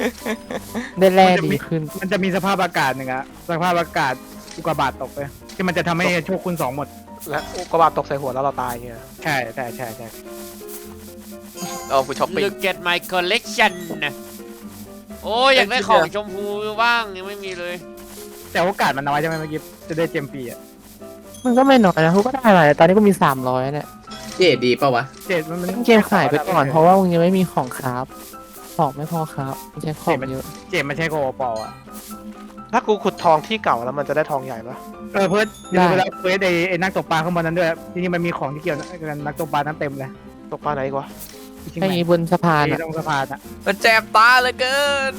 Speaker 4: ได้แร่ดีขึ้น
Speaker 1: มันจะมีสภาพอากาศหนึ่งอะสภาพอากาศอุกกาบาตตกเลยที่มันจะทำให้โชคคุณสองหมด
Speaker 2: และอุกกาบาตตกใส่หัวแล้วเราตายเงี้ย
Speaker 1: ใช่ใช่ใช่ใช่
Speaker 5: เอากูช้อปปิ้ง
Speaker 3: Look at my collection นะ โอ้ยอยากได้ของชมพูบ้างยังไม่มีเลย
Speaker 1: แต่โอกาสมันน้อยใช่ไหมเมื่อกี้จะได้เจมฟรีอะ
Speaker 4: มันก็ไม่น้อยนะเขาก็ได้มาแต่ตอนนี้ก็มีสามร้อยเนี่ย
Speaker 6: เจดีเปล่าวะ
Speaker 1: เจ็ดมันมัน
Speaker 4: เกมขายไปก่อนเพราะว่ามึงยังไม่มีของคราฟของไม่พอครับใช้ของเยอะ
Speaker 1: เจมส์ไม่ใช่โกโอปอลอะ
Speaker 2: ถ้ากูขุดทองที่เก่าแล้วมันจะได้ทองใหญ่ปะ
Speaker 1: เออเพิร์ดเดี๋ยวเวลาเฟิร์สไอ้ไอ้นักตกปลาข้างบนนั้นด้วยที่นี่มันมีของที่เกี่ยวกับนักตกปลานั้นเต็มเลย
Speaker 2: ตกปลาไหนอีกวะ
Speaker 1: ที่
Speaker 4: ไอ้
Speaker 1: ไหน
Speaker 4: บนสะพาน
Speaker 1: ที่
Speaker 4: อะ
Speaker 1: ตรงสะพานอะ
Speaker 5: มันแจบตาเหลือเกิน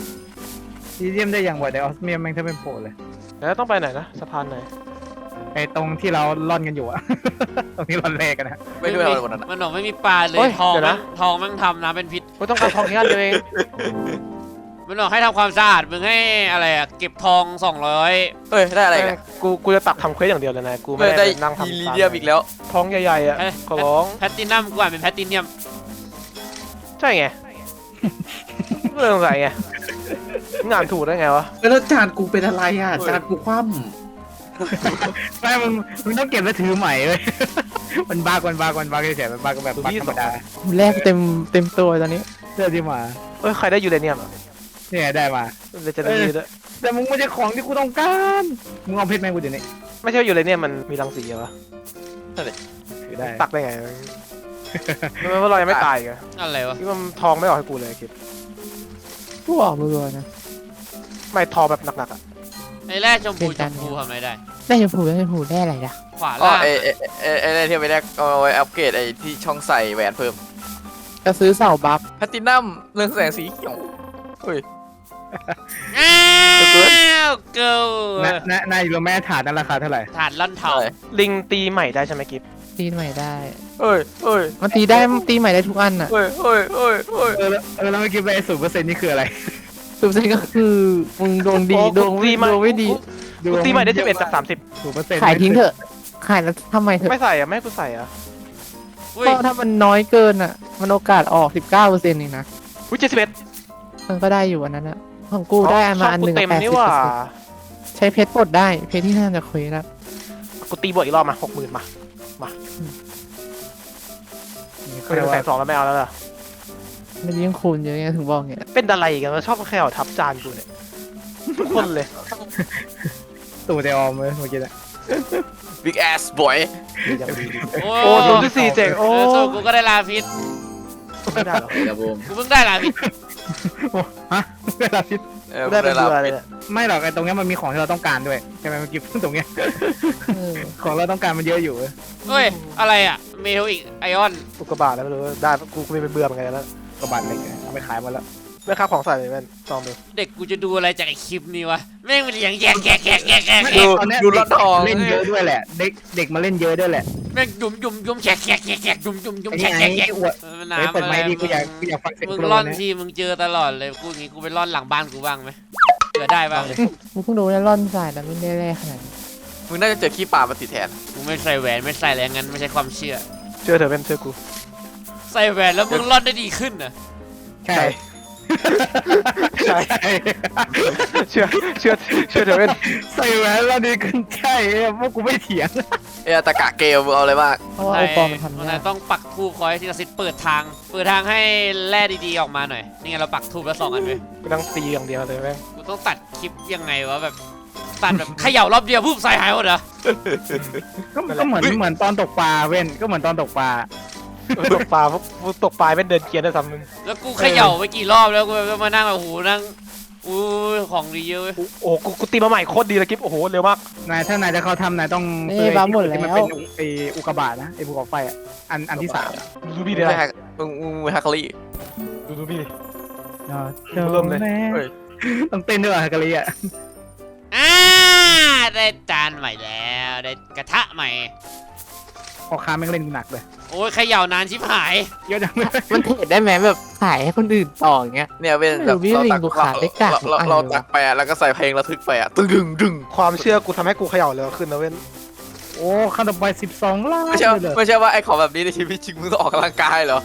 Speaker 1: ที่เยี่ยมได้อย่างบ่อยแต่ออสเมียมแม่งถ้าเป็นโผล่เลย
Speaker 2: แล้วต้องไปไหนนะสะพานไหน
Speaker 1: ไอ้ตรงที่เราล่อนกันอยู่อะ ตรงที่ล่อนเลขกันนะ
Speaker 5: ไม่ด้วยอะไรวันนั้นอะ
Speaker 3: มันบอกไม่มีปลาเลย
Speaker 2: โอ้ย
Speaker 3: ทอง
Speaker 2: เดี๋ยว
Speaker 3: แม่
Speaker 2: นะ
Speaker 3: งทองแม่งทำน้ำเป็นพิษ
Speaker 2: กูต้องการทองแค่อันเดียวเอง
Speaker 3: มันบอกให้ทำความสะอาดมึงให้อะไรอะเก็บทองสองร้อย
Speaker 5: เฮ้ยได้อะไรกัน
Speaker 2: กูกูจะตักทำเควสอย่างเดียวเลยนะกูไม่
Speaker 5: ไม่
Speaker 2: ได้
Speaker 5: ได้
Speaker 2: ไปนั่ง
Speaker 5: อี
Speaker 2: ทำ
Speaker 5: ลี
Speaker 2: ตาม
Speaker 5: เดียมอีกแล้ว
Speaker 2: ทองใหญ่ๆอะขอร้อง
Speaker 3: แพตตินัมกูอ่านเป็นแพตติเนียม
Speaker 2: ใช่ไงไม่สงสัยไงงานถูกได้ไงวะ
Speaker 6: แล้วจานกูเป็นอะไรอะจานกูคว่
Speaker 1: ไม่มันมันต้องเก็บแล้วถือใหม่เลยมันบากมันบากมันบากเฉยๆมันบากแบบบากธรรมดา
Speaker 4: แรกเต็มเต็มตัวตอนนี้
Speaker 1: เสื้อที่มา
Speaker 2: เอ้ยใครได้ยูเรเนียมอะ
Speaker 1: เนี่ยได้มา
Speaker 2: เลเจนดารี่ด้วย
Speaker 1: แต่มึงไม่ใช่ของที่กูต้องการมึงเอาเพชรแมงกูเดี๋ยวนี้
Speaker 2: ไม่ใช่ว่ายูเรเนียมมันมีรังสีเหรอวะ
Speaker 1: ถือได้
Speaker 2: ตักได้ไง ทำไมว่าเรายังไม่ตายกัน
Speaker 3: อะไรวะ
Speaker 2: ที่มันทองไม่ออกให้กูเลยคิด
Speaker 4: กูออกรัวๆนะ
Speaker 2: ไม่ทองแบบหนักๆอะ
Speaker 3: ไอ้แร่ชมพู
Speaker 4: เป็น
Speaker 3: ช
Speaker 4: การ
Speaker 3: มพูทำอะไรได้
Speaker 4: ได้ชมพูได้ชมพูได้อะไรล่ะ
Speaker 3: ขวา
Speaker 5: อ๋อ
Speaker 3: ล่าง
Speaker 5: ไอ้ไอ้ไอ้ไอ้ไอ้ที่ไปแรกเอาไว้อัปเกรดไอ้ที่ช่องใส่แหวนเพิ่ม
Speaker 4: ก็ซื้อเสาบัฟ
Speaker 5: แพลตตินัมเรื่องแสงสีเขียวเฮ้ย
Speaker 3: อ้าวเกิล
Speaker 1: นะนะนายรู้ไหมถาดนั้นราคาเท่าไหร่
Speaker 3: ถาดลั่นเทา
Speaker 5: อะไร
Speaker 2: ลิงตีใหม่ได้ใช่ไหมกิฟ
Speaker 4: ตีใหม่ได้
Speaker 5: เฮ้ยเฮ้ย
Speaker 4: มันตีได้มันตีใหม่ได้ทุกอันอะ
Speaker 5: เฮ้ยเฮ้ยเฮ้ยเฮ้ย
Speaker 1: เออแล้วเออแล้วเมื่อกี้ไปศูนย์เปอร์เซ็นต์นี่คืออะไร
Speaker 4: สุดท้ายก็คือมึงดวงดี
Speaker 2: โอ้
Speaker 4: ดวงไม่
Speaker 2: ตีใหม่
Speaker 4: ดวงไม่ดี
Speaker 2: กูตีใหม่ได้สิบเอ็ดจากสามสิบ
Speaker 1: ศูนย์เปอร์เซ็นต์
Speaker 4: ขายทิ้งเถอะ ขายแล้วทำไมเถอะ
Speaker 2: ไม่ใส่อะไม่ให้กูใส่อะ
Speaker 3: อุ้ย
Speaker 4: ก็ถ้ามันน้อยเกินอะ มันโอกาสออก 19เปอร์เซ็นต์เองนะ
Speaker 2: อุ้ยเจ็ดสิบเอ็ด
Speaker 4: มันก็ได้อยู่อันนั้นอะของกูได้อันมาอันหนึ่ง
Speaker 2: เต็
Speaker 4: อะ
Speaker 2: ม
Speaker 4: แปด
Speaker 2: นี่
Speaker 4: สิบ
Speaker 2: หว่า
Speaker 4: ใช้เพชรปลดได้เพชรที่น่าจะคุยแล้ว
Speaker 2: กูตีบวกอีกรอบมาหกหมื่นมา
Speaker 1: เขา
Speaker 2: กู
Speaker 1: เรียก
Speaker 2: แส
Speaker 1: ว่าน
Speaker 2: สองแล้วไม่เอาแล้วล่ะ
Speaker 4: มันยิ่งคูณเยอะไงถึงบอกเนี่ย
Speaker 2: เป็นอะไรกันวะชอบแค่เอาทับจานกูเนี่ยทุกคนเลย
Speaker 1: ตู่เตออมเลยเมื่อกี้นะ
Speaker 5: บิ๊กแอสบอย
Speaker 3: โอ้
Speaker 2: โอ้ศูนย์จุดสี่เจ๋ง
Speaker 3: โอ้
Speaker 2: โอ้
Speaker 3: สู้กูก็ได้ลาพิษ
Speaker 2: ไม่ได้หรอกำ
Speaker 6: กระบม
Speaker 3: กูเพิ่งได้ลาพิษ
Speaker 1: ฮะ เวลาพิษ
Speaker 5: เออ
Speaker 2: ได้เป็น
Speaker 5: รับ
Speaker 2: เบื่อเลยเนี่ย
Speaker 1: ไม่หรอกไอ้ตรงเนี้ยมันมีของที่เราต้องการด้วยใช่ไหมเมื่อกี้ตรงเนี้ย
Speaker 4: เออ
Speaker 1: ของเราต้องการมันเยอะอยู่เว้ย
Speaker 3: เฮ้ย อะไรอะ เมทัลอีกไอออน
Speaker 2: อุกกาบาตแล้วไม่รู้ได้กูกูเป็นเบื่อเหมือนกันแล้ว
Speaker 1: กระบาดเหล็กเนี่ยเอาไปขายหมาแล้ว
Speaker 2: ไม่ค่าของใส่เลยแม่นลองดู
Speaker 3: เด็กกูจะดูอะไรจากไอคลิปนี้วะแม่งมันอย่างแยกแยกแยกแยกแยก
Speaker 5: ดู
Speaker 1: ตอนเนี้ย
Speaker 5: ดูรถทอง
Speaker 1: เล่นเยอะด้วยแหละ เด็กเด็กมาเล่นเยอะด้วยแหละ
Speaker 3: แม่งยุ่มยุ่มยุ่มแฉกแฉกแฉกแฉกยุ่มยุ่มยุ่ม
Speaker 1: ไอ้
Speaker 3: แฉ
Speaker 1: นี่
Speaker 3: ก
Speaker 1: ไง
Speaker 3: แฉกแฉก
Speaker 1: อวด
Speaker 3: เออ
Speaker 1: เฮ้ย
Speaker 3: น้ำ
Speaker 1: เปิด
Speaker 3: อะ
Speaker 1: ไม
Speaker 3: ไร
Speaker 1: ค์ดีกูอยากกูอยากฟังเสียง
Speaker 3: มึง
Speaker 1: โปร
Speaker 3: ร่อน
Speaker 1: นะ
Speaker 3: ทีมึงเจอตลอดเลยกูอย่างงี้กูไปร่อนหลังบ้านกูบ้างไหมเผื่อได้บ้าง
Speaker 4: กูเพิ่งรู้นะร่อนสายแล้วไม่ได้แร่ขนาดนี้
Speaker 5: มึงน่าจะเจอขี้ป่ามาติดแทน
Speaker 3: กูไม่ใส่แหวนไม่ใส่อะไรงั้นไม่ใช่ความเชื่อ
Speaker 2: เชื่อเถอะเป็นเชื่อกู
Speaker 3: ใส่แหวนแล้วมึงร่อนได้ดีขึ้นนะ
Speaker 1: ใช่
Speaker 2: ใช่เชื่อเชื่อเชื่อเถอะเป็น
Speaker 1: ใส่แหวนแล้วดีขึ้นใช่พวกกูไม่เถียง
Speaker 5: เอ้ยตะกะเกลมึงเอาอะไรบ้าง
Speaker 4: เพราะว่าโอปอล์มันทำ
Speaker 3: มัน
Speaker 4: ยาก
Speaker 3: ต้องปักทูบคอยที่กระซิบเปิดทาง เปิดทางให้แร่ดีๆออกมาหน่อย นี่ไงเราปักทูบแล้วสองอันเลย
Speaker 2: กูนั่งตีอย่างเดียวเลยแม่ง
Speaker 3: กูต้องตัดคลิปยังไงวะแบบตัดแบบเขย่ารอบเดียวปุ๊บใส่หายหมดเหรอ
Speaker 1: ก็ก็เหมือนเหมือนตอนตกปลาเว้นก็เหมือนตอนตกปลา
Speaker 2: ตกปลาพวกกูตกปลาเป็นเดินเกียร์ได้ซ้ำมึง
Speaker 3: แล้วกูเขย่าไปกี่รอบแล้วกูก็มานั่งแบบโอ้โหนั่งอู้ยของดีเยอะเว้ย
Speaker 2: โอ้โหกูกูตีมาใหม่โคตรดีเลยกิฟโอ้โหเร็วมาก
Speaker 1: นายถ้านายจะเข้าทำนายต้อง
Speaker 4: นี่บ้าหมดแล้
Speaker 1: ที่มัน
Speaker 4: ว
Speaker 1: เป็นไออุกกาบาตนะไอภูเขาไฟอะอันอันที่สามอะ
Speaker 2: ดูบี้
Speaker 5: มึ
Speaker 2: ได้
Speaker 5: ง
Speaker 2: ไหม
Speaker 5: ไม่แฮกมึงมึงมึงแฮกลี่
Speaker 2: ดูดูบี้ดิ
Speaker 1: อ๋อ
Speaker 2: เริ่มเลย
Speaker 5: เฮ้ย
Speaker 1: ต้องเต้นด้วยเหรอฮักกะลีอะ
Speaker 3: อ่าได้จานใหม่แล้วได้กระทะใหม่
Speaker 1: พอค้าแม่งเล่นหนักเลย
Speaker 3: โอ้ยเขย่านานชิบหาย
Speaker 1: เยอะจังเลย
Speaker 4: มันเทรดได้ไหมแบบขายให้คนอื่นต่ออย่างเงี้ย
Speaker 5: เนี่ยเป็น
Speaker 4: ไม่
Speaker 5: แบ
Speaker 4: รู้
Speaker 5: บ
Speaker 4: พี่
Speaker 5: เรา
Speaker 4: ลิง
Speaker 5: ตัก
Speaker 4: กูขาดได้กาก
Speaker 5: เรา
Speaker 4: อัน
Speaker 5: เรา
Speaker 4: เลยวะ
Speaker 5: ตักไปอะแล้วก็ใส่เพลงระทึกไปอะตึ้งดึงดึง
Speaker 2: ความเชื่อกูทำให้กูเขย่าเร็วขึ้นนะเว้น
Speaker 1: โอ้ขั้นต่อไปสิบสองล้าน
Speaker 5: ไม่ใช่
Speaker 1: เลยเหรอ
Speaker 5: ไม่ใช่ว่าไอ้ของแบบนี้ในชีวิตจริงมึงต้องออกกำลังกายเหรอ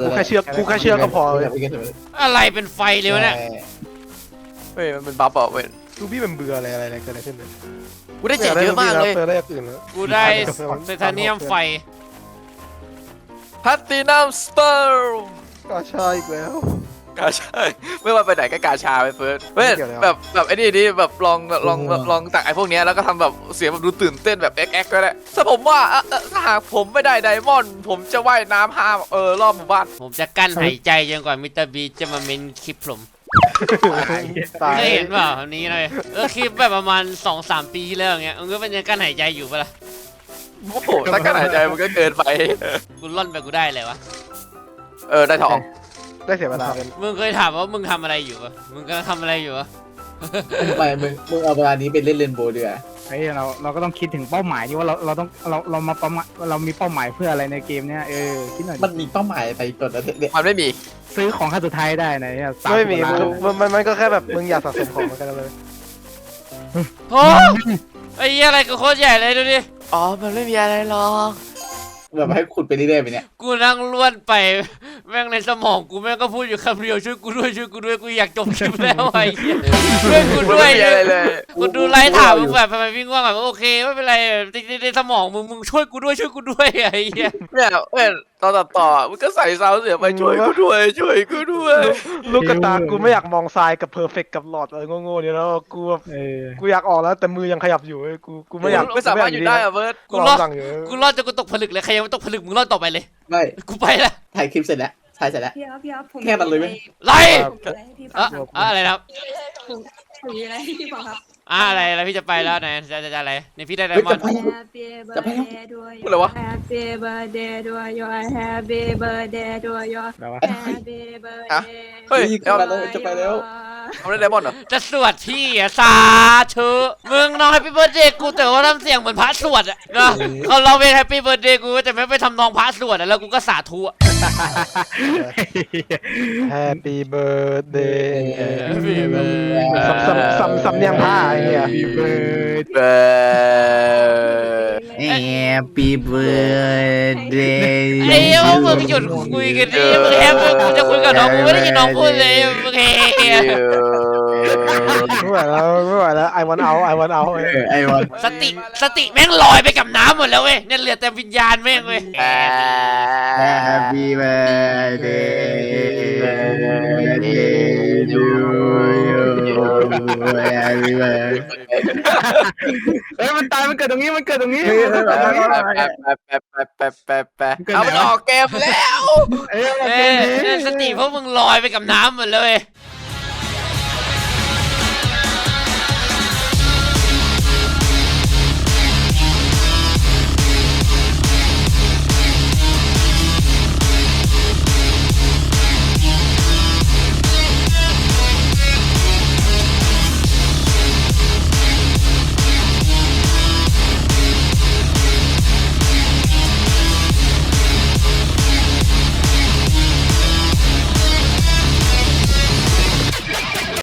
Speaker 2: กูแค่เชื่อกูแค่เชื่อก็พอเลย
Speaker 3: อะไรเป็นไฟเลยวะเนี่ย
Speaker 5: เฮ้ยมันเป็นบัฟอะเว้ย
Speaker 2: ดูบี้เป็นเบื่ออะไรอะไรอะไรเกิดอะไรขึ้นเลย
Speaker 5: กูได้เจ็บเยอะมากเลย
Speaker 2: เจอได้อย่างอื่นแล้ว
Speaker 3: กูได้ไทเทเนียมไฟ
Speaker 5: พัตตินัมสเปิร์ม
Speaker 2: ก็ใช่อีกแล้ว
Speaker 5: กาชาไม่ว่าไปไหนก็กาชาไปเฟิร์สเว้ยแบบแบบไอ้นี่นี่แบบลองลองลองลองตักไอ้พวกเนี้ยแล้วก็ทำแบบเสียงแบบดูตื่นเต้นแบบแอ๊กแอ๊กก็ได้ถ้าผมว่าเอ่อเอ่อถ้าหากผมไม่ได้ไดมอนด์ผมจะว่ายน้ำห้ามเออรอบหมู่บ้าน
Speaker 3: ผมจะกั้นหายใจจนกว่ามิสเตอร์บีจะมาเมนคลิปผม
Speaker 2: ตาย
Speaker 3: เคยเห็นเปล่าอันนี้เลยเออคลิปแบบประมาณ2อสามปีที่แล้วอย่างเงี้ยมันก็เป็นยังกั้นหายใจอยู่ปะล่ะ
Speaker 5: โอ้โหถ้าการหายใจมันก็เกินไป
Speaker 3: กูล่อนไปกูได้เลยวะ
Speaker 5: เออได้ทอง
Speaker 2: ได้เสียเวลากัน
Speaker 3: มึงเคยถามว่ามึงทำอะไรอยู่ปะมึงกำลังทำอะไรอยู่ปะ
Speaker 6: ไปมึงมึงเอาเวลานี้ไปเล่นเรนโบว์เดือ
Speaker 1: เฮ้ยเราเราก็ต้องคิดถึงเป้าหมายที่ว่าเราเราต้องเราเรามาประมาณเรามีเป้าหมายเพื่ออะไรในเกมเนี้ยเออคิดหน่อยดิ
Speaker 6: มันมีเป้าหมายอะไรก่อนนะเนี่ย
Speaker 5: มันไม่มี
Speaker 1: ซื้อของขั้นสุดท้ายได้ไหนเนี่ย30
Speaker 2: ไม่มี
Speaker 1: ล้าน
Speaker 2: มันมันมันก็แค่แบบมึงอยากสะสมของมันกันเลย
Speaker 3: โอ้ไอ้เหี้ยอะไรก็โคตรใหญ่เลยดูดิ
Speaker 5: อ๋อ มันไม่มีอะไรหรอก
Speaker 6: แบบให้ขุดไปเรื่อยๆไปเนี่ย
Speaker 3: กูนั่งล้วนไป แม่งในสมองกูแม่งก็พูดอยู่คำเดียวช่วยกูด้วยช่วยกูด้วยกูอยากจบคลิปแล้วไอ้เหี้ยช่วยกู
Speaker 5: มัน
Speaker 3: ด้วย
Speaker 5: ไม่มีอะไรเลย
Speaker 3: กูดูไลฟ์ถามมึงแบบทำไมวิ่งว่างแบบโอเคไม่เป็นไรในในในสมองมึงมึงช่วยกูด้วยช่วยกูด้วยไอ้เหี้ย
Speaker 5: เนี่ยเว้ย ตอนตัดต่อมันก็ใส่ซาวด์เสียงไปช่วยกูด้วยช่วยกูด้วย
Speaker 2: ลูกกระตากูไม่อยากมองทรายกับเพอร์เฟกกับหลอดอะไรโง่ๆเนี่ยแล้วกูแบบ
Speaker 1: เออ
Speaker 2: กูอยากออกแล้วแต่มือยังขยับอยู่เว้ยกูกูไม่อยาก
Speaker 5: ไม่สามารถอยู่ได้อะเบิร์ด
Speaker 2: กูรอสั่งอยู่
Speaker 3: กูรอดจนกูตกผลึกเลยใครยังไม่ตกผลึกมึงรอดต่อไปเลย
Speaker 6: ไม่
Speaker 3: กูไปละ
Speaker 6: ถ่ายคลิปเสร็จแล้วถ่ายเสร็จแล้ว
Speaker 7: พี่ครับพี่ครับผม
Speaker 6: แค่นั้นเลยไหม
Speaker 3: ไล่
Speaker 7: ผมมีอะไรให้พี่ฟั
Speaker 3: อะ
Speaker 7: งครับ
Speaker 3: อะอะไรนะครับ
Speaker 7: ผมผมมีอะไรให้พี่ฟังครับ
Speaker 3: อะอะไรอะไรพี่จะไปแล้วไหนจะจะจะอะไรนี่พี่ได้ได
Speaker 6: เฮ้ย
Speaker 3: มอน
Speaker 6: จะ
Speaker 3: ด์
Speaker 6: ไป
Speaker 7: Happy
Speaker 6: จะไปแล้ว
Speaker 7: birthday to you
Speaker 5: อะไรวะ
Speaker 7: Happy birthday to you Happy birthday to you
Speaker 1: แล้ววะ
Speaker 7: Happy
Speaker 5: ฮะ
Speaker 7: birthday
Speaker 5: เฮ้ย
Speaker 6: นี่
Speaker 5: เอา
Speaker 6: จะไปแล้วจะไปแล้ว
Speaker 5: เอาได้ไดมอนด์เหรอ
Speaker 3: จะสวดที่อะสาธุมึงน้องแฮปปี้เบิร์ดเดย์กูแต่ว่าทำเสียงเหมือนพระสวดอะนะเขาเราเป็นแฮปปี้เบิร์ดเดย์กูแต่ไม่ไปทำนองพระสวดอะแล้วกูก็สาธุอะ
Speaker 2: แฮปปี้เบิร์ดเดย์
Speaker 3: Happy birthday
Speaker 2: สำสำสำสำเนียงผ้าไอ้เหี้ย
Speaker 1: มีเบิร์ด
Speaker 5: เบิร์ด
Speaker 6: Happy birthday
Speaker 3: ไอ้เหี้ยว่ามึงหยุดคุยกันดิมึงแฮปปี้กูจะคุยกับน้องกูไม่ได้ยินน้องพูดเลยมึงเฮ้ย
Speaker 2: ไม่ไหวแล้วไม่ไหวแล้วไอวันเอาไอวันเอา
Speaker 6: เออไอ้วัน
Speaker 3: สติสติแม่งลอยไปกับน้ำหมดแล้วเว้ยเนี่ยเหลือแต่วิญญาณแม่งเว้ย
Speaker 6: Happy birthday to you Happy birthday
Speaker 1: เฮ้ยมันตายมันเกิดตรงนี้มันเกิดตรงนี้
Speaker 6: เฮ้ยเฮ้ย
Speaker 1: มันเกิดตรงนี้
Speaker 5: แปะแปะแปะแปะแปะแปะแปะเอามันออกเกมแล้ว
Speaker 1: เอ้ยมัน
Speaker 3: เอ้
Speaker 1: เกิด
Speaker 3: ย
Speaker 1: ตรงนี้
Speaker 3: เนี่ยสติพวกมึงลอยไปกับน้ำหมดเลยเว้ย